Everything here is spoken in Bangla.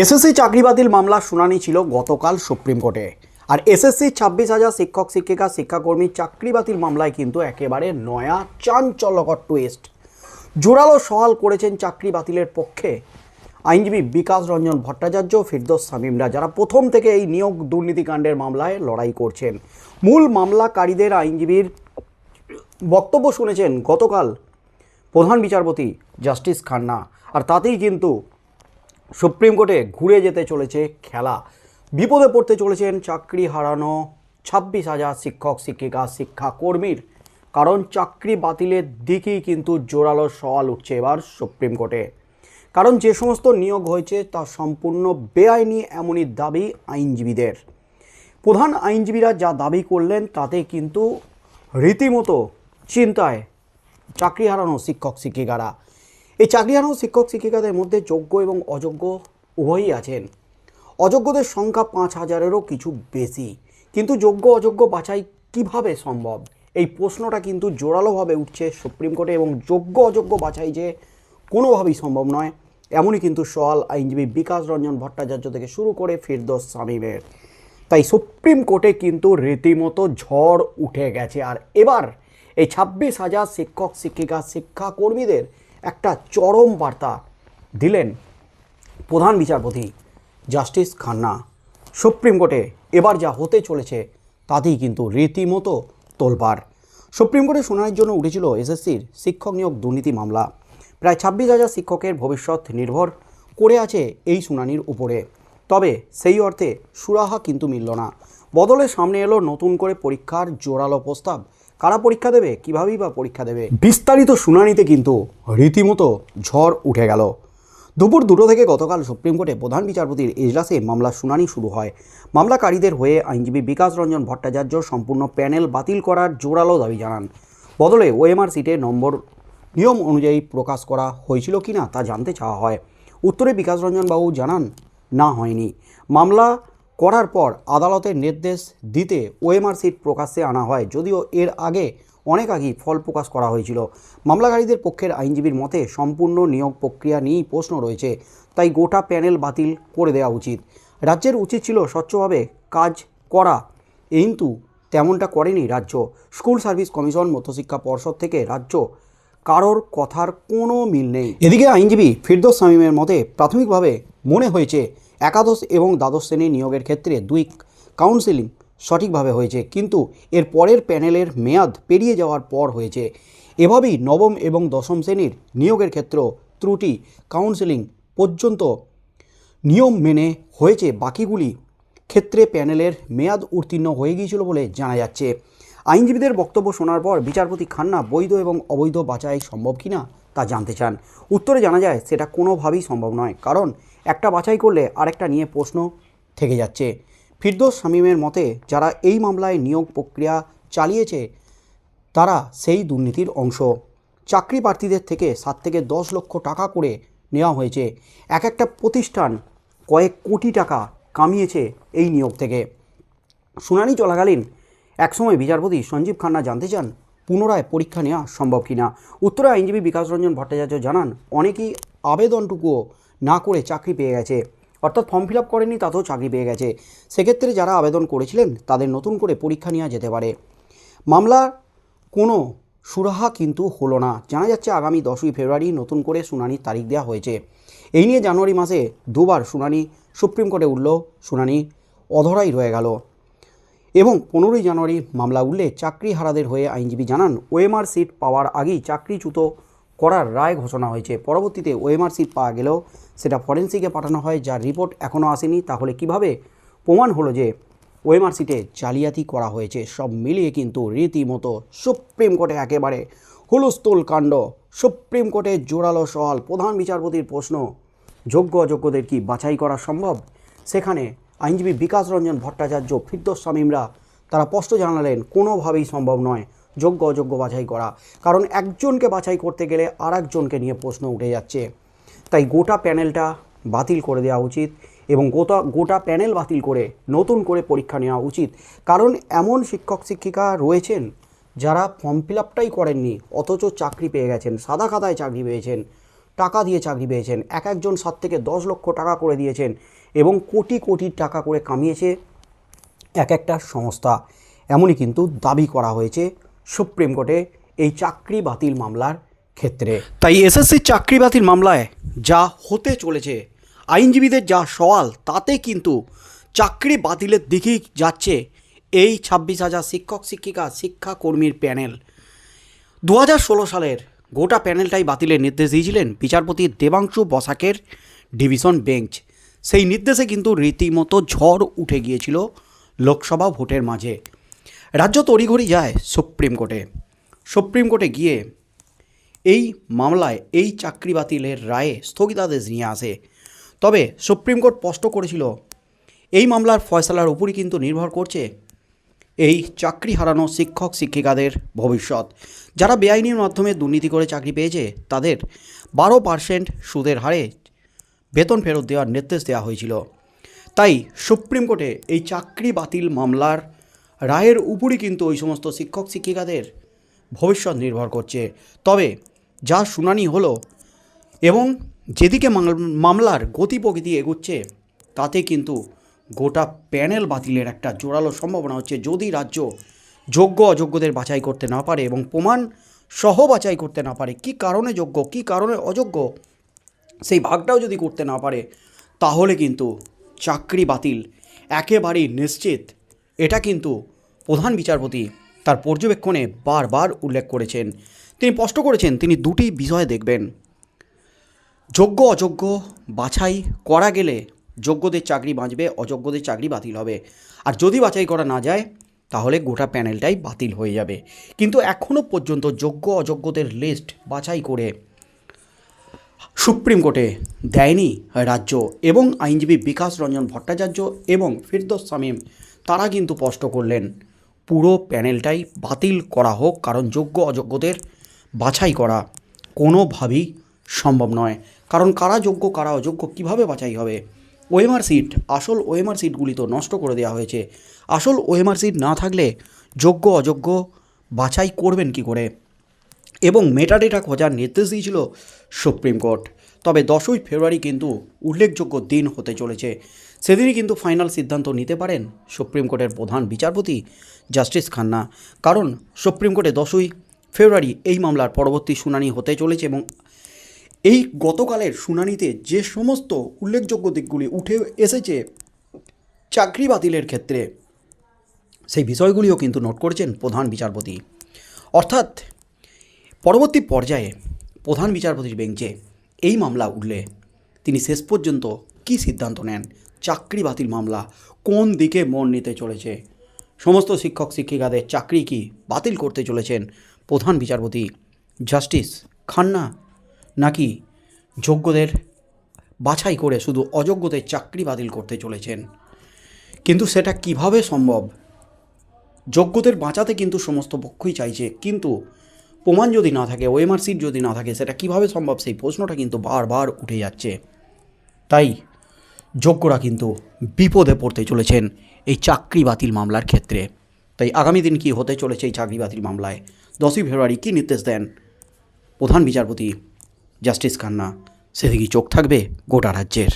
এসএসসি চাকরি বাতিল মামলার শুনানি ছিল গতকাল সুপ্রিম কোর্টে। আর এসএসসি ছাব্বিশ হাজার শিক্ষক, শিক্ষিকা, শিক্ষাকর্মী চাকরি বাতিল মামলায় কিন্তু একেবারে নয়া চাঞ্চল্যকর টুইস্ট জোরালো সওয়াল করেছেন চাকরি বাতিলের পক্ষে। আইনজীবী বিকাশ রঞ্জন ভট্টাচার্য, ফিরদোস সামিমরা যারা প্রথম থেকে এই নিয়োগ দুর্নীতিকাণ্ডের মামলায় লড়াই করছেন। মূল মামলাকারীদের আইনজীবীর বক্তব্য শুনেছেন গতকাল প্রধান বিচারপতি জাস্টিস খান্না। আর তাতেই কিন্তু সুপ্রিম কোর্টে ঘুরে যেতে চলেছে খেলা। বিপদে পড়তে চলেছেন চাকরি হারানো ছাব্বিশ হাজার শিক্ষক, শিক্ষিকা, শিক্ষাকর্মীর। কারণ চাকরি বাতিলের দিকেই কিন্তু জোরালো সওয়াল উঠছে এবার সুপ্রিম কোর্টে। কারণ যে সমস্ত নিয়োগ হয়েছে তা সম্পূর্ণ বেআইনি এমনই দাবি আইনজীবীদের। প্রধান আইনজীবীরা যা দাবি করলেন তাতে কিন্তু রীতিমতো চিন্তায় চাকরি হারানো শিক্ষক, শিক্ষিকারা। এই চাকরি হারানো শিক্ষক শিক্ষিকাদের মধ্যে যোগ্য এবং অযোগ্য উভয়ই আছেন। অযোগ্যদের সংখ্যা পাঁচ হাজারেরও কিছু বেশি। কিন্তু যোগ্য অযোগ্য বাছাই কীভাবে সম্ভব? এই প্রশ্নটা কিন্তু জোরালোভাবে উঠছে সুপ্রিম কোর্টে এবং যোগ্য অযোগ্য বাছাই যে কোনোভাবেই সম্ভব নয়, এমনই কিন্তু সওয়াল আইনজীবী বিকাশ রঞ্জন ভট্টাচার্য থেকে শুরু করে ফিরদোস সামিমের। তাই সুপ্রিম কোর্টে কিন্তু রীতিমতো ঝড় উঠে গেছে। আর এবার এই ছাব্বিশ হাজার শিক্ষক, শিক্ষিকা, শিক্ষাকর্মীদের একটা চরম বার্তা দিলেন প্রধান বিচারপতি জাস্টিস খান্না। সুপ্রিম কোর্টে এবার যা হতে চলেছে তাতেই কিন্তু রীতিমতো তোলপাড়। সুপ্রিম কোর্টে শুনানির জন্য উঠেছিল এসএসসির শিক্ষক নিয়োগ দুর্নীতি মামলা। প্রায় ছাব্বিশ হাজার শিক্ষকের ভবিষ্যৎ নির্ভর করে আছে এই শুনানির উপরে। তবে সেই অর্থে সুরাহা কিন্তু মিলল না। বদলে সামনে এলো নতুন করে পরীক্ষার জোরালো প্রস্তাব। কারা পরীক্ষা দেবে? কীভাবেই বা পরীক্ষা দেবে? বিস্তারিত শুনানিতে কিন্তু রীতিমতো ঝড় উঠে গেল। দুপুর দুটো থেকে গতকাল সুপ্রিম কোর্টে প্রধান বিচারপতির এজলাসে মামলার শুনানি শুরু হয়। মামলাকারীদের হয়ে আইনজীবী বিকাশ রঞ্জন ভট্টাচার্য সম্পূর্ণ প্যানেল বাতিল করার জোরালো দাবি জানান। বদলে ওএমআর সিটে নম্বর, নিয়ম অনুযায়ী প্রকাশ করা হয়েছিল কিনা তা জানতে চাওয়া হয়। উত্তরে বিকাশ রঞ্জন বাবু জানান, না হয়নি। মামলা করার পর আদালতের নির্দেশ দিতে ওএমআর সিট প্রকাশ্যে আনা হয়, যদিও এর আগে অনেক আগেই ফল প্রকাশ করা হয়েছিল। মামলাকারীদের পক্ষের আইনজীবীর মতে সম্পূর্ণ নিয়োগ প্রক্রিয়া নিয়েই প্রশ্ন রয়েছে, তাই গোটা প্যানেল বাতিল করে দেওয়া উচিত। রাজ্যের উচিত ছিল স্বচ্ছভাবে কাজ করা, কিন্তু তেমনটা করেনি রাজ্য। স্কুল সার্ভিস কমিশন, মধ্যশিক্ষা পর্ষদ থেকে রাজ্য কারোর কথার কোনো মিল নেই। এদিকে আইনজীবী ফিরদোস শামীমের মতে প্রাথমিকভাবে মনে হয়েছে একাদশ এবং দ্বাদশ শ্রেণির নিয়োগের ক্ষেত্রে দুই কাউন্সিলিং সঠিকভাবে হয়েছে, কিন্তু এর পরের প্যানেলের মেয়াদ পেরিয়ে যাওয়ার পর হয়েছে। এভাবেই নবম এবং দশম শ্রেণির নিয়োগের ক্ষেত্রেও ত্রুটি কাউন্সিলিং পর্যন্ত নিয়ম মেনে হয়েছে। বাকিগুলি ক্ষেত্রে প্যানেলের মেয়াদ উত্তীর্ণ হয়ে গিয়েছিল বলে জানা যাচ্ছে। আইনজীবীদের বক্তব্য শোনার পর বিচারপতি খান্না বৈধ এবং অবৈধ বাছাই সম্ভব কিনা তা জানতে চান। উত্তরে জানা যায়, সেটা কোনোভাবেই সম্ভব নয়। কারণ, একটা বাছাই করলে আরেকটা নিয়ে প্রশ্ন থেকে যাচ্ছে। ফিরদোস শামীমের মতে, যারা এই মামলায় নিয়োগ প্রক্রিয়া চালিয়েছে, তারা সেই দুর্নীতির অংশ। চাকরি প্রার্থীদের থেকে সাত থেকে দশ লক্ষ টাকা করে নেওয়া হয়েছে। এক একটা প্রতিষ্ঠান কয়েক কোটি টাকা কামিয়েছে এই নিয়োগ থেকে। শুনানি চলাকালীন একসময় বিচারপতি সঞ্জীব খান্না জানতে চান পুনরায় পরীক্ষা নেওয়া সম্ভব কিনা? উত্তরে আইনজীবী বিকাশ রঞ্জন ভট্টাচার্য জানান, অনেকেই আবেদনটুকুও না করে চাকরি পেয়ে গেছে। অর্থাৎ ফর্ম ফিল আপ করেনি তাতেও চাকরি পেয়ে গেছে। সেক্ষেত্রে যারা আবেদন করেছিলেন, তাদের নতুন করে পরীক্ষা নেওয়া যেতে পারে। মামলার কোনো সুরাহা কিন্তু হলো না। জানা যাচ্ছে, আগামী দশই ফেব্রুয়ারি নতুন করে শুনানির তারিখ দেওয়া হয়েছে। এই নিয়ে জানুয়ারি মাসে দুবার শুনানি, সুপ্রিম কোর্টে উঠল শুনানি, অধরাই রয়ে গেল। এবং পনেরোই জানুয়ারি মামলা উঠলে চাকরি হারাদের হয়ে আইনজীবী জানান, ওএমআর সিট পাওয়ার আগেই চাকরিচ্যুত করার রায় ঘোষণা হয়েছে। পরবর্তীতে ওএমআর সিট পাওয়া গেলেও সেটা ফরেন্সিকে পাঠানো হয়, যার রিপোর্ট এখনও আসেনি। তাহলে কীভাবে প্রমাণ হলো যে ওএমআর সিটে জালিয়াতি করা হয়েছে? সব মিলিয়ে কিন্তু রীতিমতো সুপ্রিম কোর্টে একেবারে হুলস্থুল কাণ্ড। সুপ্রিম কোর্টে জোরালো সওয়াল। প্রধান বিচারপতির প্রশ্ন, যোগ্য অযোগ্যদের কি বাছাই করা সম্ভব? সেখানে আইনজীবী বিকাশ রঞ্জন ভট্টাচার্য, ফিরদোস শামীমরা তারা স্পষ্ট জানালেন, কোনোভাবেই সম্ভব নয় যোগ্য অযোগ্য বাছাই করা। কারণ একজনকে বাছাই করতে গেলে আর একজনকে নিয়ে প্রশ্ন উঠে যাচ্ছে। তাই গোটা প্যানেলটা বাতিল করে দেওয়া উচিত এবং গোটা গোটা প্যানেল বাতিল করে নতুন করে পরীক্ষা নেওয়া উচিত। কারণ এমন শিক্ষক শিক্ষিকা রয়েছেন যারা ফর্ম ফিল আপটাই করেননি, অথচ চাকরি পেয়ে গেছেন, সাদা খাতায় চাকরি পেয়েছেন, টাকা দিয়ে চাকরি পেয়েছেন, এক একজন সাত থেকে দশ লক্ষ টাকা করে দিয়েছেন। এবং কোটি কোটি টাকা করে কামিয়েছে এক একটা সংস্থা। এমনই কিন্তু দাবি করা হয়েছে সুপ্রিম কোর্টে এই চাকরি বাতিল মামলার ক্ষেত্রে। তাই এসএসসির চাকরি বাতিল মামলায় যা হতে চলেছে, আইনজীবীদের যা সওয়াল, তাতে কিন্তু চাকরি বাতিলের দিকেই যাচ্ছে এই ছাব্বিশ হাজার শিক্ষক, শিক্ষিকা, শিক্ষাকর্মীর প্যানেল। দু সালের গোটা প্যানেলটাই বাতিলের নির্দেশ দিয়েছিলেন বিচারপতি দেবাংশু বসাকের ডিভিশন বেঞ্চ। সেই নির্দেশে কিন্তু রীতিমতো ঝড় উঠে গিয়েছিল লোকসভা ভোটের মাঝে। রাজ্য তড়িঘড়ি যায় সুপ্রিম কোর্টে। সুপ্রিম কোর্টে গিয়ে এই মামলায় এই চাকরি বাতিলের রায়ে স্থগিতাদেশ নিয়ে আসে। তবে সুপ্রিম কোর্ট স্পষ্ট করেছিল, এই মামলার ফয়সালার উপরই কিন্তু নির্ভর করছে এই চাকরি হারানো শিক্ষক শিক্ষিকাদের ভবিষ্যৎ। যারা বেআইনির মাধ্যমে দুর্নীতি করে চাকরি পেয়েছে, তাদের বারো পার্সেন্ট সুদের হারে বেতন ফেরত দেওয়ার নির্দেশ দেওয়া হয়েছিল। তাই সুপ্রিম কোর্টে এই চাকরি বাতিল মামলার রায়ের উপরই কিন্তু ওই সমস্ত শিক্ষক শিক্ষিকাদের ভবিষ্যৎ নির্ভর করছে। তবে যা শুনানি হলো এবং যেদিকে মামলার গতি প্রকৃতি এগুচ্ছে, তাতে কিন্তু গোটা প্যানেল বাতিলের একটা জোরালো সম্ভাবনা হচ্ছে। যদি রাজ্য যোগ্য অযোগ্যদের বাছাই করতে না পারে এবং প্রমাণ সহ বাছাই করতে না পারে, কি কারণে যোগ্য, কি কারণে অযোগ্য সেই ভাগটাও যদি করতে না পারে, তাহলে কিন্তু চাকরি বাতিল একেবারেই নিশ্চিত। এটা কিন্তু প্রধান বিচারপতি তার পর্যবেক্ষণে বারবার উল্লেখ করেছেন। তিনি স্পষ্ট করেছেন, তিনি দুটি বিষয় দেখবেন। যোগ্য, অযোগ্য বাছাই করা গেলে যোগ্যদের চাকরি বাঁচবে, অযোগ্যদের চাকরি বাতিল হবে। আর যদি বাছাই করা না যায়, তাহলে গোটা প্যানেলটাই বাতিল হয়ে যাবে। কিন্তু এখনও পর্যন্ত যোগ্য, অযোগ্যদের লিস্ট বাছাই করে সুপ্রিম কোর্টে দেয়নি রাজ্য এবং আইনজীবী বিকাশ রঞ্জন ভট্টাচার্য এবং ফিরদোস শামীম তারা কিন্তু স্পষ্ট করলেন, পুরো প্যানেলটাই বাতিল করা হোক, কারণ যোগ্য অযোগ্যদের বাছাই করা কোনোভাবেই সম্ভব নয়। কারণ কারা যোগ্য, কারা অযোগ্য, কীভাবে বাছাই হবে? ওএমআর সিট, আসল ওএমআর সিটগুলি তো নষ্ট করে দেওয়া হয়েছে। আসল ওএমআর সিট না থাকলে যোগ্য, অযোগ্য বাছাই করবেন কি করে? এবং মেটাডেটা খোঁজার নির্দেশ দিয়েছিল সুপ্রিম কোর্ট। তবে দশই ফেব্রুয়ারি কিন্তু উল্লেখযোগ্য দিন হতে চলেছে। সেদিনই কিন্তু ফাইনাল সিদ্ধান্ত নিতে পারেন সুপ্রিম কোর্টের প্রধান বিচারপতি জাস্টিস খান্না। কারণ সুপ্রিম কোর্টে দশই ফেব্রুয়ারি এই মামলার পরবর্তী শুনানি হতে চলেছে এবং এই গতকালের শুনানিতে যে সমস্ত উল্লেখযোগ্য দিকগুলি উঠে এসেছে চাকরি বাতিলের ক্ষেত্রে, সেই বিষয়গুলিও কিন্তু নোট করেছেন প্রধান বিচারপতি। অর্থাৎ পরবর্তী পর্যায়ে প্রধান বিচারপতির বেঞ্চে এই মামলা উঠলে। তিনি শেষ পর্যন্ত কী সিদ্ধান্ত নেন? চাকরি বাতিল মামলা কোন দিকে মন নিতে চলেছে? সমস্ত শিক্ষক শিক্ষিকাদের চাকরি কি বাতিল করতে চলেছেন প্রধান বিচারপতি জাস্টিস খান্না? নাকি যোগ্যদের বাছাই করে শুধু অযোগ্যদের চাকরি বাতিল করতে চলেছেন? কিন্তু সেটা কীভাবে সম্ভব? যোগ্যদের বাঁচাতে কিন্তু সমস্ত পক্ষই চাইছে, কিন্তু প্রমাণ যদি না থাকে ওএমআর সিট যদি না থাকে, সেটা কীভাবে সম্ভব? সেই প্রশ্নটা কিন্তু বারবার উঠে যাচ্ছে। তাই যোগ্যরা কিন্তু বিপদে পড়তে চলেছেন এই চাকরি বাতিল মামলার ক্ষেত্রে। তাই আগামী দিন কি হতে চলেছে এই চাকরি বাতিল মামলায়? দশই ফেব্রুয়ারি কী নির্দেশ দেন? প্রধান বিচারপতি জাস্টিস খান্না, সেদিকে চোখ থাকবে গোটা রাজ্যের।